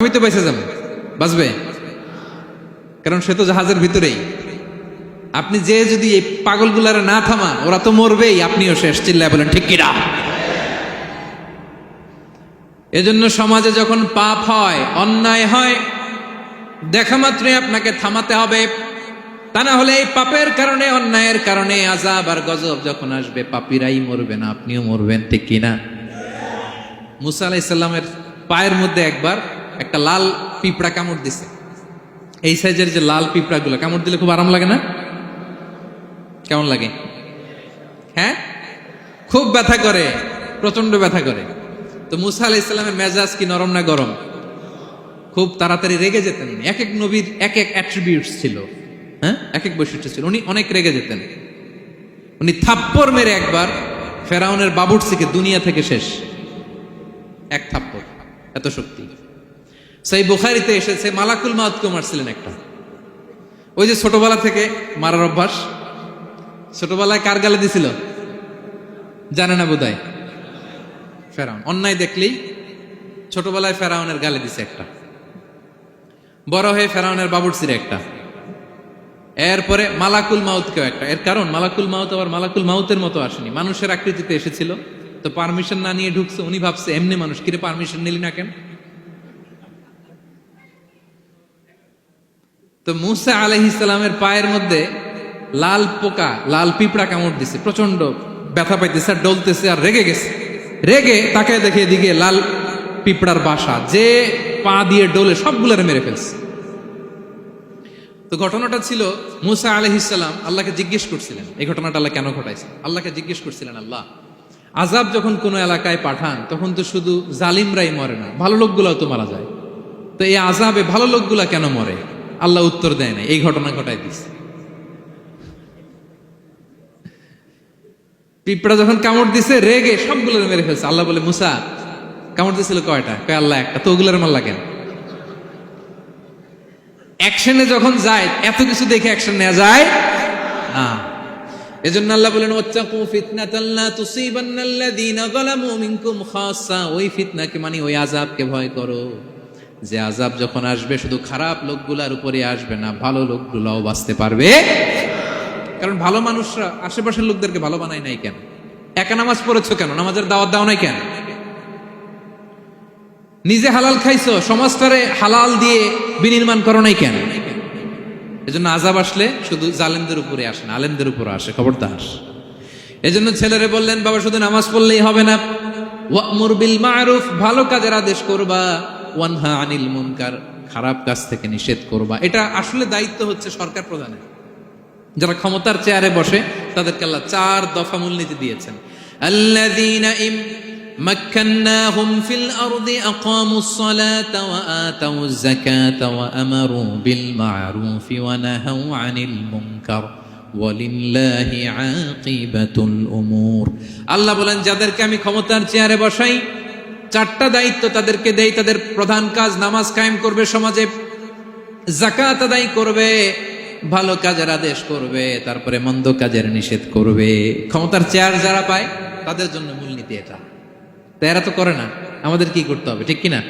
আমি তো বেঁচে যাব, বাঁচবে। কারণ সে তো জাহাজের ভিতরেই। আপনি যে যদি এই পাগলগুলারে না থামান ওরা তো মরবেই, আপনিও শেষ, চিল্লায় বলেন, ঠিক কিনা? এজন্য সমাজে যখন পাপ হয়, অন্যায় হয়, দেখা মাত্রই আপনাকে থামাতে হবে। তা না হলে এই পাপের কারণে, অন্যায়ের কারণে আজাব আর গজব যখন আসবে, পাপিরাই মরবে না, আপনিও মরবেন, ঠিক কিনা? মুসা আলাইসাল্লামের পায়ের মধ্যে একবার একটা লাল পিঁপড়া কামড় দিছে। এই সাইজের যে লাল পিঁপড়াগুলো, কামড় দিলে খুব আরাম লাগে না? কেমন লাগে? হ্যাঁ? খুব ব্যথা করে প্রচণ্ড ব্যথা করে। তো মুসা আলাহ ইসলামের মেজাজ কি নরম না গরম? খুব তাড়াতাড়ি রেগে যেতেন এক এক নবীর এক এক অ্যাট্রিবিউটস ছিল। হ্যাঁ? এক এক বৈশিষ্ট্য ছিল। উনি অনেক রেগে যেতেন। উনি থাপ্পড় মেরে একবার ফেরাউনের বাবুরসিকে দুনিয়া থেকে শেষ। এক থাপ্পড়। এত শক্তি। সেই বুখারিতে এসেছে মালাকুল মাউতকে মারছিলেন একটা। ওই যে ছোটবেলা থেকে মারার অভ্যাস, ছোটবেলায় কার গালে দিছিল? জানে না বোধহয়। ফেরাউন। অন্যায় দেখলেই ছোটবেলায় ফেরাউনের গালে দিছে একটা। বড় হয়ে ফেরাউনের বাবুরসির একটা। এরপরে মালাকুল মাউতকেও একটা। এর কারণ, মালাকুল মাউত আবার মালাকুল মাউতের মতো আসেনি। মানুষের আকৃতিতে এসেছিল। তো পারমিশন না নিয়ে ঢুকছে, উনি ভাবছে, এমনি মানুষ, কিরে পারমিশন নিলি না কেন? তো মুসা আলহ ইসলামের পায়ের মধ্যে লাল পোকা, লাল পিঁপড়া কামড় দিছে প্রচণ্ড ব্যথা পাইতেছে, আর ডলতেছে, আর রেগে গেছে। রেগে তাকে দেখে এদিকে লাল পিঁপড়ার বাসা, যে পা দিয়ে ডোলে সবগুলোরে মেরে ফেলছে। তো ঘটনাটা ছিল মুসা আলহ ইসলাম আল্লাহকে জিজ্ঞেস করছিলেন, এই ঘটনাটা আল্লাহ কেন ঘটাইছে? আল্লাহকে জিজ্ঞেস করছিলেন, আল্লাহ আজাব যখন কোনো এলাকায় পাঠান, তখন তো শুধু জালিমরাই মরে না, ভালো লোকগুলাও তো মারা যায়। তো এই আজাবে ভালো লোকগুলা কেন মরে? আল্লাহ উত্তর দেয় না এই ঘটনা ঘটাই দিছে। পিঁপড়া যখন কামড় দিছে, রেগে সবগুলো মেরে ফেলছে। আল্লাহ বলে, মুসা, কামড় দিছিল কয়টা? কয়, আল্লাহ একটা। তো ওগুলোর মাল্লা কেন অ্যাকশনে যখন যায়, এত কিছু দেখে অ্যাকশন নেওয়া যায় না। এজন্য আল্লাহ বলেন, ওয়াত্তাকু ফিতনাতাল লা তুসিবান্নাল্লাযীনা যালামু মিনকুম খাসসা। ওই ফিতনাকে মানে ওই আযাবকে ভয় করো। যে আজাব যখন আসবে, শুধু খারাপ লোকগুলার উপরে আসবে না, ভালো লোকগুলাও বাঁচতে পারবে। কারণ ভালো মানুষরা আশেপাশের লোকদেরকে ভালো বানায় নাই কেন? একা নামাজ পড়েছো কেন? নামাজের দাওয়াত দাও নাই কেন? নিজে হালাল খাইছো, সমাজটারে হালাল দিয়ে বিনির্মাণ করো নাই কেন? এজন্য আজাব আসলে শুধু জালেমদের উপরে আসে না, আলেমদের উপরে আসে, খবরদার। এজন্য ছেলেরে বললেন, বাবা, শুধু নামাজ পড়লেই হবে না। ভালো কাজের আদেশ করবা। ওয়ানহা আনিল মুনকার, খারাপ কাজ থেকে নিষেধ করবা। এটা আসলে দায়িত্ব হচ্ছে সরকার প্রধানের। যারা ক্ষমতার চেয়ারে বসে, তাদেরকে আল্লাহ চার দফা মূলনীতি দিয়েছেন। আল্লাযীনা ইম মাক্কান্নাহুম ফিল আরদি আকামুস সালাতা ওয়া আতাউজ যাকাতা ওয়া আমারু বিল মা'রুফি ওয়া আনিল মুনকার। ওয়ালিল্লাহি আকিবাতুল উমুর। আল্লাহ বলেন, যাদেরকে আমি ক্ষমতার চেয়ারে বসাই চারটা দায়িত্ব তাদেরকে দেয় তাদের প্রধান কাজ, নামাজ কায়েম করবে সমাজে জাকাত আদায় করবে, ভালো কাজের আদেশ করবে, তারপরে মন্দ কাজের নিষেধ করবে। ক্ষমতার চেয়ার যারা পায়, তাদের জন্য মূলনীতি এটা। এরা তো করে না। আমাদের কি করতে হবে, ঠিক কিনা?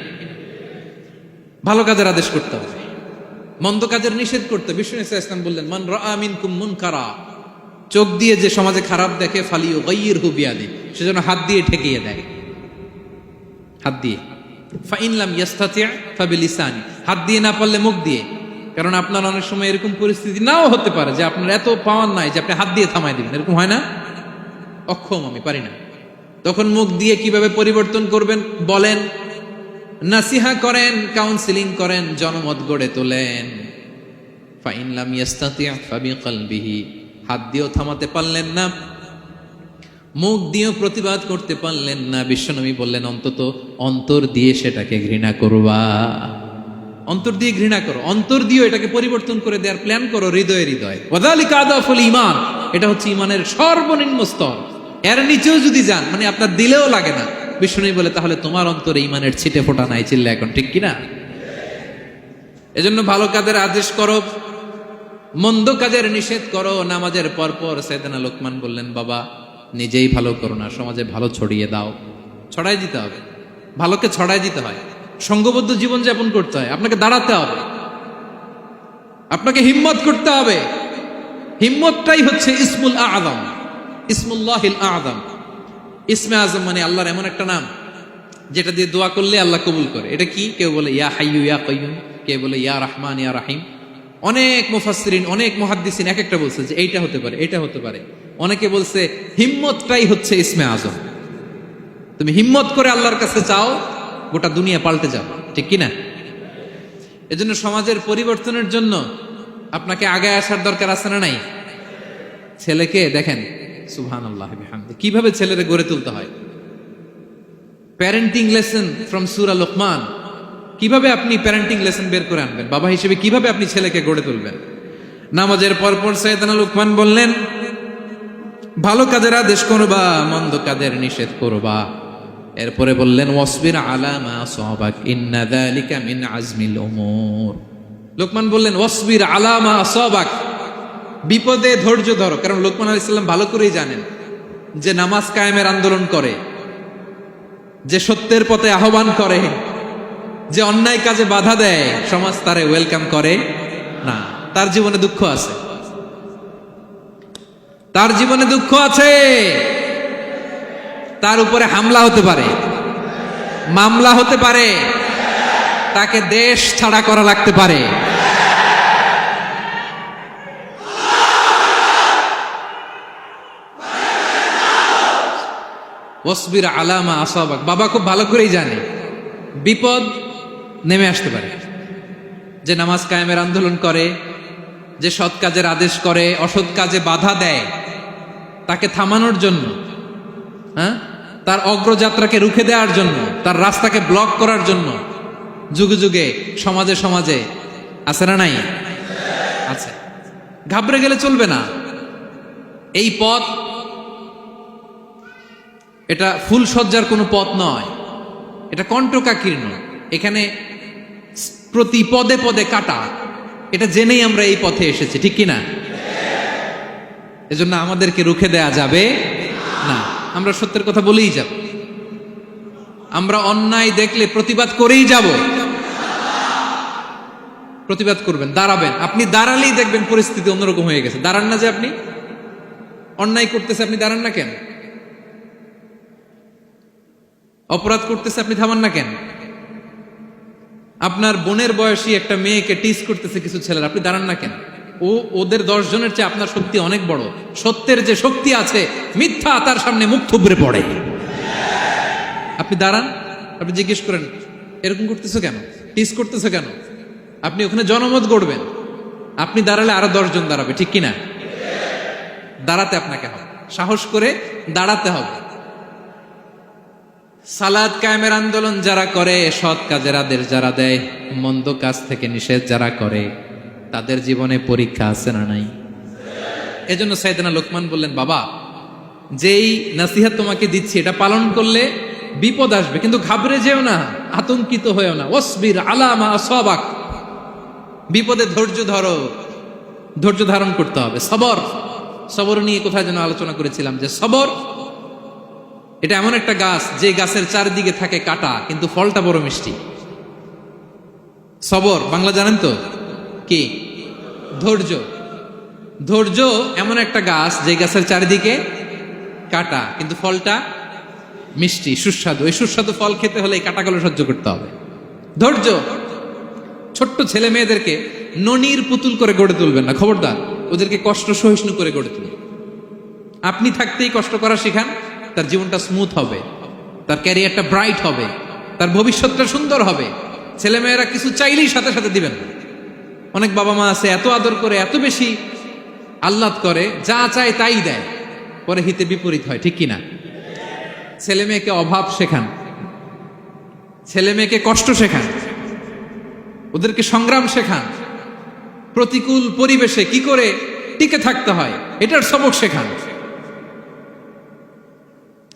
ভালো কাজের আদেশ করতে হবে। মন্দ কাজের নিষেধ করতে বিষ্ণু ইসা ইসলাম বললেন, মান রামিন কুমুন কারা চোখ দিয়ে যে সমাজে খারাপ দেখে ফালিও গাইয়ের হুবিয়াদি সেজন্য হাত দিয়ে ঠেকিয়ে দেয়। হাত দিয়ে। ফাইনলাম ইয়াস্তাতিয়া ফাবিলিসানি। হাত দিয়ে না পারলে মুখ দিয়ে। কারণ আপনার অনেক সময় এরকম পরিস্থিতি নাও হতে পারে যে আপনার এত পাওয়ার নাই যে আপনি হাত দিয়ে থামাই দিবেন। এরকম হয় না? অক্ষম আমি, পারি না। তখন মুখ দিয়ে কীভাবে পরিবর্তন করবেন? বলেন, নাসিহা করেন কাউন্সিলিং করেন, জনমত গড়ে তোলেন। ফাইনলাম ইয়াস্তাতিয়া ফাবিকালবিহি। হাত দিয়েও থামাতে পারলেন না। মুখ দিয়েও প্রতিবাদ করতে পারলেন না। বিশ্বনবী বললেন, অন্তত অন্তর দিয়ে সেটাকে ঘৃণা করবা। অন্তর দিয়ে ঘৃণা করো। অন্তর দিয়ে এটাকে পরিবর্তন করে দেওয়ার প্ল্যান করো হৃদয়ে হৃদয়। ইমান এটা হচ্ছে ইমানের সর্বনিম্ন স্তর। এর নিচেও যদি যান মানে আপনার দিলেও লাগে না। বিষ্ণু বলে, তাহলে তোমার অন্তরে ইমানের ছিটে ফোটা নাই। চিল্লা এখন, ঠিক কিনা? এজন্য ভালো কাজের আদেশ করো। মন্দ কাজের নিষেধ করো। নামাজের পরপর সেদিনা লোকমান বললেন, বাবা নিজেই ভালো করো না, সমাজে ভালো ছড়িয়ে দাও। ছড়াই দিতে হবে। ভালোকে ছড়াই দিতে হয়। সঙ্গবদ্ধ জীবন যাপন করতে হয়। আপনাকে দাঁড়াতে হবে। আপনাকে হিম্মত করতে হবে। হিম্মতটাই হচ্ছে ইসমুল আদম ইসমুল্লাহিল আদম ইসমে আজম মানে আল্লাহর এমন একটা নাম, যেটা দিয়ে দোয়া করলে আল্লাহ কবুল করে। এটা কি? কেউ বলে, ইয়া হাইয়ু ইয়া কয়ুম কেউ বলে, ইয়া রহমান, ইয়া রাহিম। অনেক মুফাসসিরিন, অনেক মুহাদ্দিসিন এক একটা বলছে যে এইটা হতে পারে এটা হতে পারে। অনেকে বলছে হিম্মতটাই হচ্ছে ইসমে আজম। তুমি হিম্মত করে আল্লাহর কাছে চাও গোটা দুনিয়া পাল্টে যাও ঠিক কি না এজন্য সমাজের পরিবর্তনের জন্য আপনাকে আগে আসার দরকার আছে না নাই? ছেলেকে দেখেন সুবহান আল্লাহ কীভাবে ছেলেরে গড়ে তুলতে হয়? প্যারেন্টিং লেসন ফ্রম সুরা লোকমান কীভাবে আপনি প্যারেন্টিং লেসন বের করে আনবেন? বাবা হিসেবে কীভাবে আপনি ছেলেকে গড়ে তুলবেন? নামাজের পরপর পর সৈয়দানা লোকমান বললেন, ভালো কাজের আদেশ করবা, মন্দ কাজের নিষেধ করবা। এরপরে বললেন, ওয়াসবির আলামা সহবাক ইন্না যালিকা মিন আজমিল উমুর। লোকমান বললেন, ওয়াসবির আলামা সহবাক বিপদে ধৈর্য ধরো। কারণ লোকমান আলাইহিস সালাম ভালো করেই জানেন যে নামাজ কায়েমের আন্দোলন করে, যে সত্যের পথে আহ্বান করে যে অন্যায় কাজে বাধা দেয়, সমাজ তারে ওয়েলকাম করে, না, তার জীবনে দুঃখ আছে। তার জীবনে দুঃখ আছে, তার উপরে হামলা হতে পারে, মামলা হতে পারে, তাকে দেশ ছাড়া করা লাগতে পারে। আলামা আসাবাক, বাবা খুব ভালো করেই জানে, বিপদ নেমে আসতে পারে। যে নামাজ কায়েমের আন্দোলন করে, যে সৎ কাজের আদেশ করে, অসৎ কাজে বাধা দেয়, তাকে থামানোর জন্য হ্যাঁ? তার অগ্রযাত্রাকে রুখে দেওয়ার জন্য, তার রাস্তাকে ব্লক করার জন্য যুগে যুগে, সমাজে সমাজে আছে না নাই? আছে। ঘাবড়ে গেলে চলবে না। এই পথ, এটা ফুল সজ্জার কোনো পথ নয়। এটা কণ্টকাকীর্ণ এখানে প্রতি পদে পদে কাটা। এটা জেনেই আমরা এই পথে এসেছি, ঠিক কি না এজন্য আমাদেরকে রুখে দেয়া যাবে না। আমরা সত্যের কথা বলেই যাব। আমরা অন্যায় দেখলে প্রতিবাদ করেই যাব। প্রতিবাদ করবেন, দাঁড়াবেন। আপনি দাঁড়ালেই দেখবেন পরিস্থিতি অন্যরকম হয়ে গেছে। দাঁড়ান না যে আপনি? অন্যায় করতেছে, আপনি দাঁড়ান না কেন? অপরাধ করতেছে, আপনি থামান না কেন? আপনার বোনের বয়সী একটা মেয়েকে টিস করতেছে কিছু ছেলেরা, আপনি দাঁড়ান না কেন? ও, ওদের দশ জনের চেয়ে আপনার শক্তি অনেক বড়। সত্যের যে শক্তি আছে, মিথ্যা তার সামনে মুখ থুবড়ে পড়ে। আপনি দাঁড়ান, আপনি জিজ্ঞেস করেন, এরকম করতেছো কেন? টিস করতেছো কেন? আপনি ওখানে জনমত গড়বেন। আপনি দাঁড়ালে আরও দশজন দাঁড়াবে, ঠিক কিনা? দাঁড়াতে আপনাকে হবে। সাহস করে দাঁড়াতে হবে। সালাদ কায়েমের আন্দোলন যারা করে, সৎ কাজের আদেশ যারা দেয়, মন্দ কাজ থেকে নিষেধ যারা করে, তাদের জীবনে পরীক্ষা আছে না নাই? এজন্য সাইদানা লোকমান বললেন, বাবা, যেই নাসিহাত তোমাকে দিচ্ছি, এটা পালন করলে বিপদ আসবে, কিন্তু ঘাবড়ে যেও না, আতঙ্কিত হয়েও না। ওসবির আলামা সবাক বিপদে ধৈর্য ধরো, ধৈর্য ধারণ করতে হবে। সবর সবর নিয়ে কোথায় যেন আলোচনা করেছিলাম যে সবর এটা এমন একটা গাছ, যে গাছের চারিদিকে থাকে কাটা, কিন্তু ফলটা বড় মিষ্টি। সবর, বাংলা জানেন তো? কি? ধৈর্য। ধৈর্য এমন একটা গাছ, যে গাছের চারিদিকে কাটা, কিন্তু ফলটা মিষ্টি, সুস্বাদু। এই সুস্বাদু ফল খেতে হলে এই কাটাগুলো সহ্য করতে হবে। ধৈর্য। ছোট্ট ছেলে মেয়েদেরকে ননির পুতুল করে গড়ে তুলবেন না। খবরদার, ওদেরকে কষ্ট সহিষ্ণু করে গড়ে তুলবেন আপনি থাকতেই কষ্ট করা শেখান। তার জীবনটা স্মুথ হবে, তার ক্যারিয়ারটা ব্রাইট হবে, তার ভবিষ্যৎটা সুন্দর হবে। ছেলেমেয়েরা কিছু চাইলেই সাথে সাথে দিবেন অনেক বাবা মা আছে, এত আদর করে, এত বেশি আহ্লাদ করে, যা চায় তাই দেয়। পরে হিতে বিপরীত হয়, ঠিক কিনা? ছেলে মেয়েকে অভাব শেখান। ছেলে মেয়েকে কষ্ট শেখান। ওদেরকে সংগ্রাম শেখান। প্রতিকূল পরিবেশে কি করে টিকে থাকতে হয়, এটার সবক শেখান।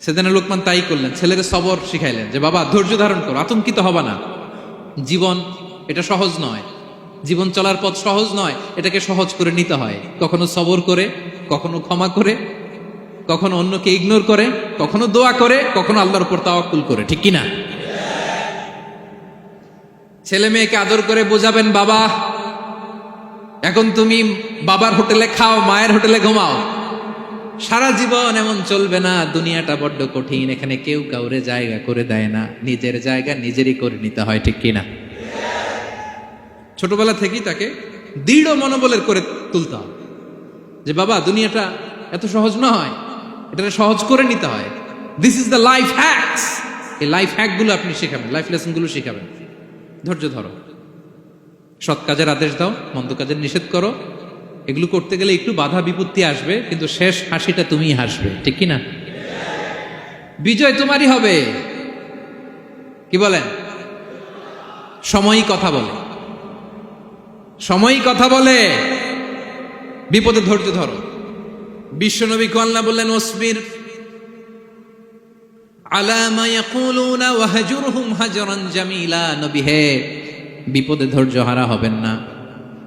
সেদিন লোকমান তাই করলেন, ছেলেকে সবর শিখাইলেন যে, বাবা, ধৈর্য ধারণ করো, আতঙ্কিত হবা না। জীবন, এটা সহজ নয়। জীবন চলার পথ সহজ নয়, এটাকে সহজ করে নিতে হয়। কখনো সবর করে, কখনো ক্ষমা করে, কখনো অন্যকে ইগনোর করে, কখনো দোয়া করে, কখনো আল্লাহর উপর তাওয়াক্কুল করে, ঠিক কিনা? ছেলে মেয়েকে আদর করে বোঝাবেন, বাবা, এখন তুমি বাবার হোটেলে খাও, মায়ের হোটেলে ঘুমাও। সারা জীবন এমন চলবে না, দুনিয়াটা বড্ড কঠিন, এখানে কেউ কাউরে জায়গা করে দেয় না, নিজের জায়গা নিজেরই করে নিতে হয়, ঠিক কিনা? ছোটবেলা থেকেই তাকে দৃঢ় মনোবলের করে তুলতে হবে যে বাবা, দুনিয়াটা এত সহজ নয় এটা সহজ করে নিতে হয়। This is the life hacks এই লাইফ হ্যাকগুলো আপনি শেখাবেন লাইফ লেসনগুলো শেখাবেন। ধৈর্য ধরো। সৎ কাজের আদেশ দাও, মন্দ কাজের নিষেধ করো। এগুলো করতে গেলে একটু বাধা বিপত্তি আসবে, কিন্তু শেষ হাসিটা তুমিই হাসবে, ঠিক কি না? বিজয় তোমারই হবে। কি বলেন? সময়ই কথা বলে। সময়ই কথা বলে। বিপদে ধৈর্য ধরো। বিশ্বনবী কল্লা বললেন হে, বিপদে ধৈর্য হারা হবেন না।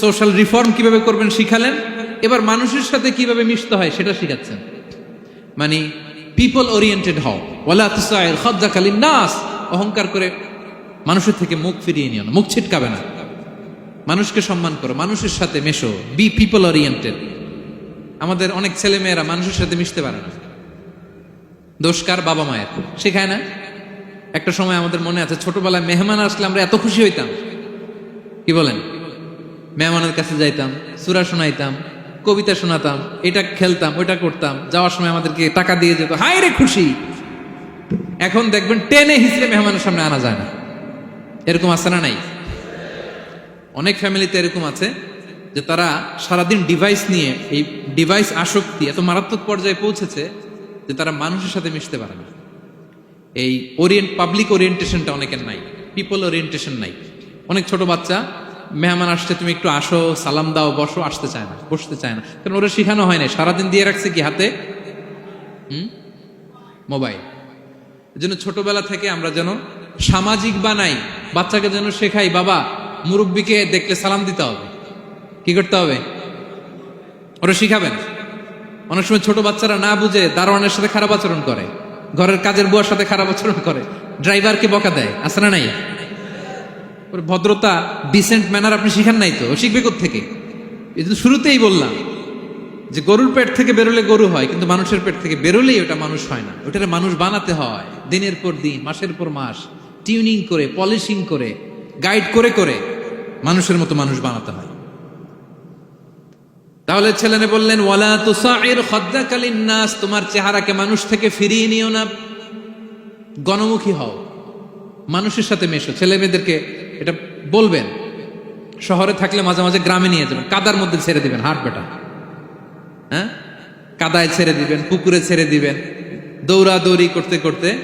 সোশ্যাল রিফর্ম কীভাবে করবেন শিখালেন? এবার মানুষের সাথে কীভাবে মিশতে হয় সেটা শিখাচ্ছেন। মানে পিপল ওরিয়েন্টেড হও। খদ্দাকালীন নাস অহংকার করে মানুষের থেকে মুখ ফিরিয়ে নিও না, মুখ ছিটকাবে না। মানুষকে সম্মান করো, মানুষের সাথে মেশো বি পিপল ওরিয়েন্টেড আমাদের অনেক ছেলে মেয়েরা মানুষের সাথে মিশতে পারে না। দোষকার বাবা মায়ের। শেখায় না? একটা সময় আমাদের মনে আছে, ছোটবেলায় মেহমান আসলে আমরা এত খুশি হইতাম। কি বলেন? মেহমানের কাছে যাইতাম, সুরা শোনাইতাম, কবিতা শোনাতাম, এটা খেলতাম, ওইটা করতাম। যাওয়ার সময় আমাদেরকে টাকা দিয়ে যেত হাই রে খুশি! এখন দেখবেন টেনে হিসেবে মেহমানের সামনে আনা যায় না। এরকম আছে না নাই? অনেক ফ্যামিলিতে এরকম আছে যে তারা সারাদিন ডিভাইস নিয়ে, এই ডিভাইস আসক্তি এত মারাত্মক পর্যায়ে পৌঁছেছে যে তারা মানুষের সাথে মিশতে পারে না। এই ওরিয়েন্ট পাবলিক ওরিয়েন্টেশনটা অনেকের নাই পিপল ওরিয়েন্টেশন নাই। অনেক ছোট বাচ্চা মেহমান আসছে, তুমি একটু আসো, সালাম দাও, বসো, আসতে চায় না, বসতে চায় না। কারণ ওরা শেখানো হয় না সারাদিন দিয়ে রাখছে কি হাতে? হুম? মোবাইল। যেন ছোটবেলা থেকে আমরা যেন সামাজিক বানাই, বাচ্চাকে যেন শেখাই, বাবা, মুরব্বীকে দেখলে সালাম দিতে হবে। কি করতে হবে? ওরা শিখাবেন। অনেক সময় ছোট বাচ্চারা না বুঝে দারোয়ানের সাথে খারাপ আচরণ করে, ঘরের কাজের বুয়ার সাথে খারাপ আচরণ করে, ড্রাইভারকে বকা দেয় না নাই? ভদ্রতা ডিসেন্ট ম্যানার আপনি শিখান নাই তো, শিখবে থেকে এই শুরুতেই বললাম যে গরুর পেট থেকে বেরোলে গরু হয়, কিন্তু মানুষের পেট থেকে বেরোলেই ওটা মানুষ হয় না। ওটারে মানুষ বানাতে হয়, দিনের পর দিন, মাসের পর মাস টিউনিং করে পলিশিং করে গাইড করে করে মানুষের মতো মানুষ বানাতে হয়। তাহলে ছেলেনে বললেন, ওয়ালা তুসাইর খদ্দাকালীন নাস তোমার চেহারাকে মানুষ থেকে ফিরিয়ে নিও না। গণমুখী হও। মানুষের সাথে মেশো। ছেলে মেয়েদেরকে এটা বলবেন। শহরে থাকলে মাঝে মাঝে গ্রামে নিয়ে যাবেন। কাদার মধ্যে ছেড়ে দিবেন, হাট বেটা। হ্যাঁ? কাদায় ছেড়ে দিবেন, পুকুরে ছেড়ে দিবেন। দৌড়াদৌড়ি করতে করতে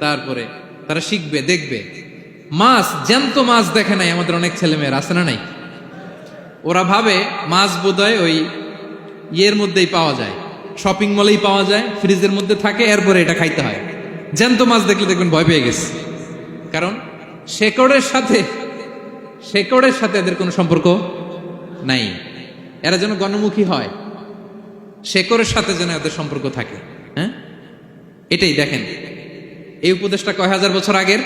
তারপরে তারা শিখবে, দেখবে। মাছ, জ্যান্ত মাছ দেখে নাই আমাদের অনেক ছেলে মেয়ের আছে না নাই? ওরা ভাবে মাছ বোধহয় ওই ইয়ের মধ্যেই পাওয়া যায়। শপিং মলেই পাওয়া যায়, ফ্রিজের মধ্যে থাকে, এরপরে এটা খাইতে হয়। জ্যান্ত মাছ দেখলে দেখবেন ভয় পেয়ে গেছে। কারণ শেকড়ের সাথে শেকড়ের সাথে এদের কোনো সম্পর্ক নাই। এরা যেন গণমুখী হয়। শেকড়ের সাথে যেন এদের সম্পর্ক থাকে। হ্যাঁ? এটাই দেখেন। এই উপদেশটা কয় হাজার বছর আগের?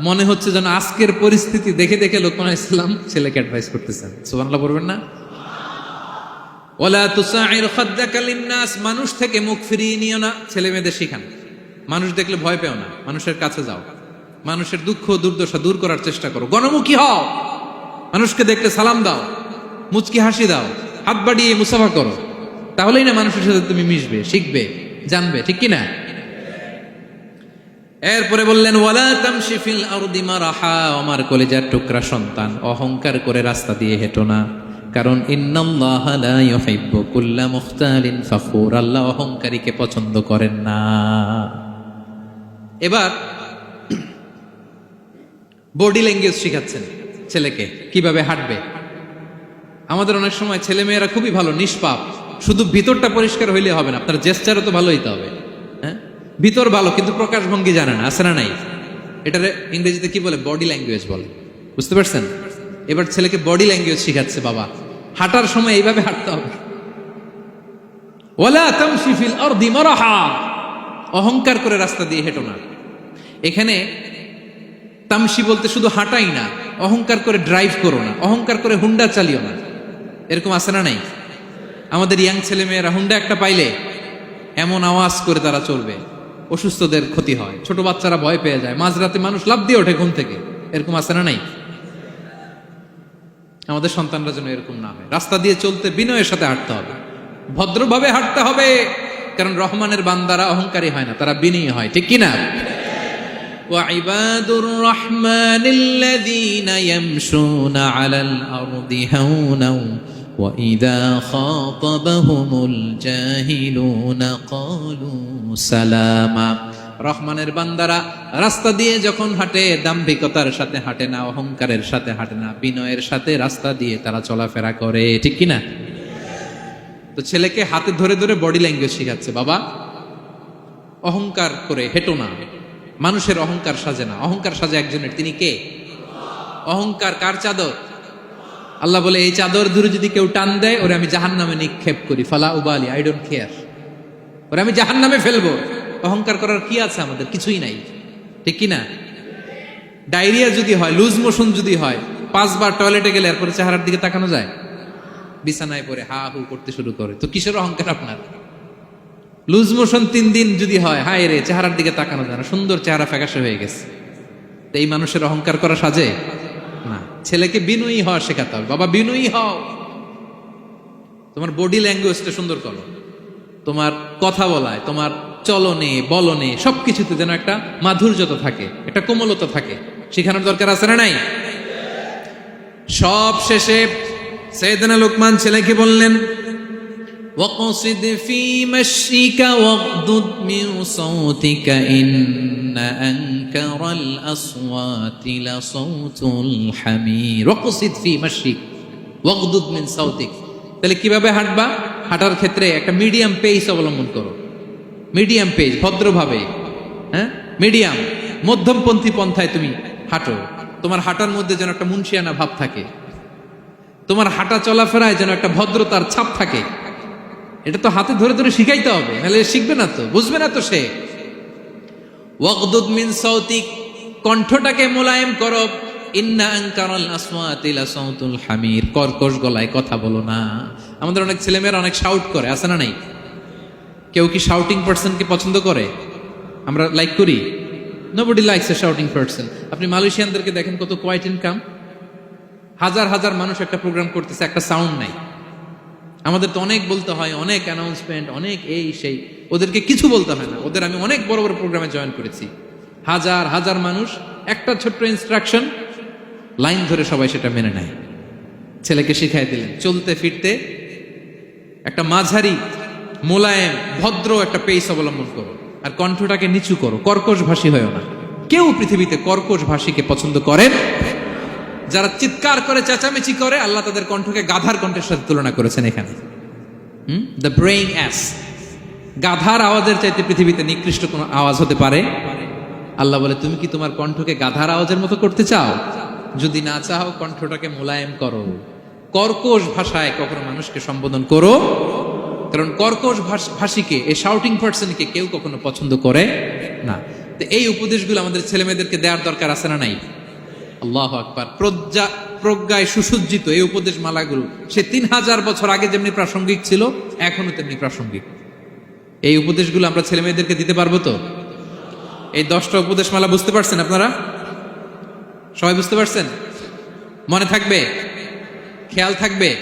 মনে হচ্ছে যেন আজকের পরিস্থিতি দেখে দেখে লোকমান ইসলাম ছেলেকে অ্যাডভাইস করতেছেন সুবহানাল্লাহ পড়বেন না? ওলা তুসাইর খাদ্দাকা লিন্নাস, মানুষ থেকে মুখ ফিরিয়ে নিও না ছেলে মেয়েদের শিখান। মানুষ দেখলে ভয় পেও না, মানুষের কাছে যাও। মানুষের দুঃখ দুর্দশা দূর করার চেষ্টা করো। গণমুখী হও। মানুষকে দেখলে সালাম দাও। মুচকি হাসি দাও। হাত বাড়িয়ে মুসাফা করো। তাহলেই না মানুষের সাথে তুমি মিশবে, শিখবে, জানবে, ঠিক কি না এরপরে বললেন, ওয়ালা তামশি ফিল আরদি মারাহা, আমার কলেজার টুকরা সন্তান। অহংকার করে রাস্তা দিয়ে হেঁটো না। কারণ ইন্নাল্লাহ লা কুল্লা মুখতালিন ফাখুর। আল্লাহ অহংকারীকে পছন্দ করেন না। এবার বডি ল্যাঙ্গুয়েজ শিখাচ্ছেন ছেলেকে, কীভাবে হাঁটবে। আমাদের অনেক সময় ছেলে মেয়েরা খুবই ভালো, নিষ্পাপ। শুধু ভিতরটা পরিষ্কার হইলে হবে না আপনার জেস্টারও তো ভালো হইতে হবে। হ্যাঁ? ভিতর ভালো, কিন্তু প্রকাশভঙ্গি জানে না, আছে না নাই? এটারে ইংরেজিতে কি বলে? বডি ল্যাঙ্গুয়েজ বলে। বুঝতে পারছেন? এবার ছেলেকে বডি ল্যাঙ্গুয়েজ শিখাচ্ছে বাবা। হাঁটার সময় এইভাবে হাঁটতে হবে। অহংকার করে রাস্তা দিয়ে হেঁটো না। এখানে তামসি বলতে শুধু হাঁটাই না, অহংকার করে ড্রাইভ করো না, অহংকার করে হুন্ডা চালিও না। এরকম আছে না নাই? আমাদের ইয়াং ছেলে মেয়েরা হুন্ডা একটা পাইলে এমন আওয়াজ করে তারা চলবে, অসুস্থদের ক্ষতি হয়, ছোট বাচ্চারা ভয় পেয়ে যায়, মাঝরাতে মানুষ লাভ দিয়ে ওঠে ঘুম থেকে। এরকম আছে না নাই? আমাদের সন্তানরা যেন এরকম না হয়। রাস্তা দিয়ে চলতে বিনয়ের সাথে হাঁটতে হবে। ভদ্রভাবে হাঁটতে হবে, কারণ রহমানের বান্দারা অহংকারী হয় না, তারা বিনয়ী হয়, ঠিক কি না وعباد الرحمن الذين يمشون على الأرض هونا وإذا خاطبهم الجاهلون قالوا سلاما রহমানের বান্দারা রাস্তা দিয়ে যখন হাঁটে দাম্ভিকতার সাথে হাঁটে না অহংকারের সাথে হাঁটে না বিনয়ের সাথে রাস্তা দিয়ে তারা চলাফেরা করে ঠিক কি না তো ছেলেকে হাতে ধরে ধরে বডি ল্যাঙ্গুয়েজ শেখাচ্ছে বাবা অহংকার করে হেঁটো না মানুষের অহংকার সাজে না। অহংকার সাজে একজনের। তিনি কে? অহংকার কার চাদর? আল্লাহ বলে, এই চাদর ধরে যদি কেউ টান দেয়, ওরে আমি জাহান নামে নিক্ষেপ করি। ফালা উবালি আই ডোন্ট কেয়ার ওরে আমি জাহান নামে ফেলব। অহংকার করার কি আছে আমাদের? কিছুই নাই। ঠিক কি না ডায়রিয়া যদি হয়, লুজ মোশন যদি হয়, পাঁচবার টয়লেটে গেলে এরপরে চেহারার দিকে তাকানো যায়? বিছানায় পরে হা হু করতে শুরু করে। তো কিসের অহংকার আপনার? লুজ মোশন তিন দিন যদি হয়, হায় রে, চেহারার দিকে তাকানো যায় না। সুন্দর চেহারা ফ্যাকাশে হয়ে গেছে। এই মানুষের অহংকার করা সাজে? না। ছেলেকে বিনয়ী হওয়া শেখাতে হবে। বাবা, বিনয়ী হও। তোমার বডি ল্যাঙ্গুয়েজটা সুন্দর করো। তোমার কথা বলায়, তোমার চলনে, বলনে সবকিছুতে যেন একটা মাধুর্যতা থাকে, একটা কোমলতা থাকে। শেখানোর দরকার আছে না নাই? সব শেষে সৈয়দনা লোকমান ছেলেকে বললেন وقصد في مشيك واغضض من صوتك إن أنكر الأصوات لصوت الحمير وقصد في مشيك واغضض من صوتك তাহলে কিভাবে হাঁটবা হাঁটার ক্ষেত্রে একটা মিডিয়াম পেস অবলম্বন করো মিডিয়াম পেজ ভদ্রভাবে হ্যাঁ মিডিয়াম মধ্যমপন্থী পন্থায় তুমি হাঁটো তোমার হাঁটার মধ্যে যেন একটা মুন্সিয়ানা ভাব থাকে তোমার হাঁটা চলাফেরায় যেন একটা ভদ্রতার ছাপ থাকে এটা তো হাতে ধরে ধরে শিখাইতে হবে, নাহলে শিখবে না তো, বুঝবে না তো সে। ওয়াকদুদ মিন সৌতিক কণ্ঠটাকে মোলায়েম করো। ইন্না আনকারাল আসওয়াতি লাসাউতুল হামির, কর্কশ গলায় কথা বলো না। আমাদের অনেক ছেলেমেয়েরা অনেক শাউট করে, আছে না নাই? কেউ কি শাউটিং পার্সনকে পছন্দ করে? আমরা লাইক করি। Nobody likes a shouting person আপনি মালয়েশিয়ানদেরকে দেখেন কত কোয়াইট ইনকাম হাজার হাজার মানুষ একটা প্রোগ্রাম করতেছে, একটা সাউন্ড নাই। আমাদের তো অনেক বলতে হয়, অনেক অ্যানাউন্সমেন্ট অনেক এই সেই। ওদেরকে কিছু বলতে হয় না। ওদের আমি অনেক বড় বড় প্রোগ্রামে জয়েন করেছি। হাজার হাজার মানুষ, একটা ছোট্ট ইনস্ট্রাকশন লাইন ধরে সবাই সেটা মেনে নেয়। ছেলেকে শিখাই দিলেন, চলতে ফিরতে একটা মাঝারি, মোলায়েম, ভদ্র একটা পেস অবলম্বন করো। আর কণ্ঠটাকে নিচু করো কর্কশ ভাষী হয়েও না। কেউ পৃথিবীতে কর্কশ ভাষীকে পছন্দ করেন যারা চিৎকার করে, চেঁচামেচি করে, আল্লাহ তাদের কণ্ঠকে গাধার কণ্ঠের সাথে তুলনা করেছেন এখানে। দ্য ব্রেইং অ্যাস গাধার আওয়াজের চাইতে পৃথিবীতে নিকৃষ্ট কোনো আওয়াজ হতে পারে? আল্লাহ বলে, তুমি কি তোমার কণ্ঠকে গাধার আওয়াজের মতো করতে চাও? যদি না চাও, কণ্ঠটাকে মোলায়েম করো। কর্কশ ভাষায় কখনো মানুষকে সম্বোধন করো। কারণ কর্কশ ভাষ- ভাষীকে এই শাউটিং পার্সনকে কেউ কখনো পছন্দ করে না। তো এই উপদেশগুলো আমাদের ছেলে মেয়েদেরকে দেওয়ার দরকার আছে না নাই? আল্লাহ আকবার। প্রজ্ঞা প্রজ্ঞায় সুসজ্জিত এই উপদেশ মালাগুলো। সে তিন হাজার বছর আগে যেমনি প্রাসঙ্গিক ছিল এখনও তেমনি প্রাসঙ্গিক। এই উপদেশগুলো আমরা ছেলে মেয়েদেরকে দিতে পারব তো? এই দশটা উপদেশ মালা বুঝতে পারছেন আপনারা? সবাই বুঝতে পারছেন? মনে থাকবে? খেয়াল থাকবে?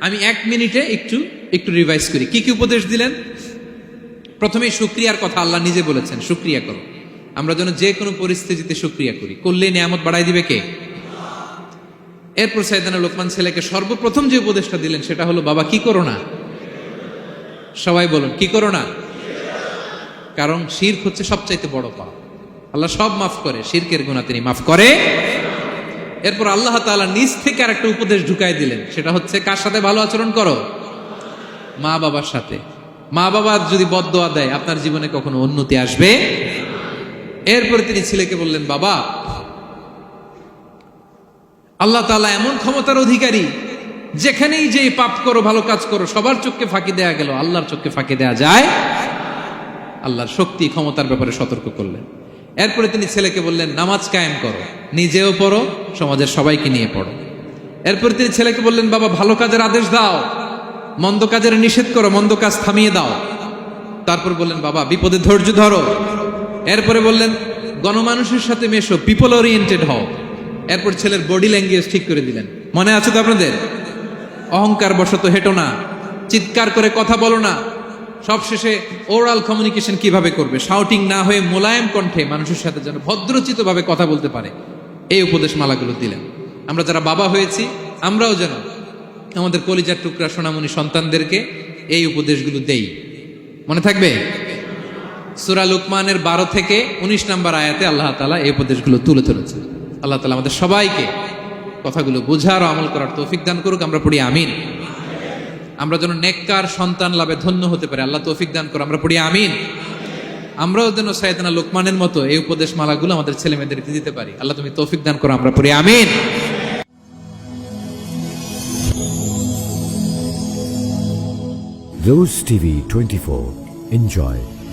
আমি এক মিনিটে একটু একটু রিভাইজ করি। কি কি উপদেশ দিলেন? প্রথমেই শুক্রিয়ার কথা আল্লাহ নিজে বলেছেন, শুক্রিয়া করো। আমরা যেন যে কোনো পরিস্থিতিতে শুক্রিয়া করি। করলে নিয়ামত বাড়াই দিবে কে? এরপর সাইদানা লোকমান ছেলেকে সর্বপ্রথম যে উপদেশটা দিলেন সেটা হলো, বাবা, কি করো না? সবাই বলুন, কি করো না? কারণ শির্ক হচ্ছে সবচাইতে বড় পাপ। আল্লাহ সব মাফ করে, শিরকের গুণা তিনি মাফ করে। এরপর আল্লাহ তাআলা নিজ থেকে আর একটা উপদেশ ঢুকাই দিলেন, সেটা হচ্ছে, কার সাথে ভালো আচরণ করো? মা বাবার সাথে। মা বাবা যদি বদদোয়া দেয়, আপনার জীবনে কখনো উন্নতি আসবে? এরপরে তিনি ছেলেকে বললেন, বাবা, আল্লাহ তাআলা এমন ক্ষমতার অধিকারী, যেখানেই যে পাপ করো, ভালো কাজ করো, সবার চোখকে ফাঁকি দেয়া গেল, আল্লাহর চোখকে ফাঁকি দেয়া যায়? আল্লাহর শক্তি ক্ষমতার ব্যাপারে সতর্ক করলেন। এরপরে তিনি ছেলেকে বললেন, নামাজ কায়েম করো, নিজেও পড়ো, সমাজের সবাইকে নিয়ে পড়ো। এরপরে তিনি ছেলেকে বললেন, বাবা, ভালো কাজের আদেশ দাও, মন্দ কাজের নিষেধ করো, মন্দ কাজ থামিয়ে দাও। তারপর বললেন, বাবা, বিপদে ধৈর্য ধরো এরপরে বললেন, গণমানুষের সাথে মেশো পিপল ওরিয়েন্টেড হও। এরপর ছেলের বডি ল্যাঙ্গুয়েজ ঠিক করে দিলেন। মনে আছে তো আপনাদের? অহংকার বশত হেঁটো না, চিৎকার করে কথা বলো না। সবশেষে ওরাল কমিউনিকেশন কীভাবে করবে? শাউটিং না হয়ে মোলায়েম কণ্ঠে মানুষের সাথে যেন ভদ্রচিতভাবে কথা বলতে পারে। এই উপদেশ মালাগুলো দিলেন। আমরা যারা বাবা হয়েছি, আমরাও যেন আমাদের কলিজার টুকরা সোনামণি সন্তানদেরকে এই উপদেশগুলো দেই। মনে থাকবে? সুরা লুকমানের বারো থেকে উনিশ নম্বর আয়াতে আল্লাহ তালা এই উপদেশগুলো তুলে ধরেছে আল্লাহ তালা আমাদের সবাইকে কথাগুলো বোঝার আমল করার তৌফিক দান করুক, আমরা পড়ি আমিন। আমরা যেন নেককার সন্তান লাভে ধন্য হতে পারে, আল্লাহ তৌফিক দান করো আমরা পড়ি আমিন। আমরাও যেন সাইদানা লোকমানের মতো এই উপদেশ মালাগুলো আমাদের ছেলে মেয়েদেরকে দিতে পারি। আল্লাহ তুমি তৌফিক দান করো, আমরা পড়ি আমিন। Rose TV 24. Enjoy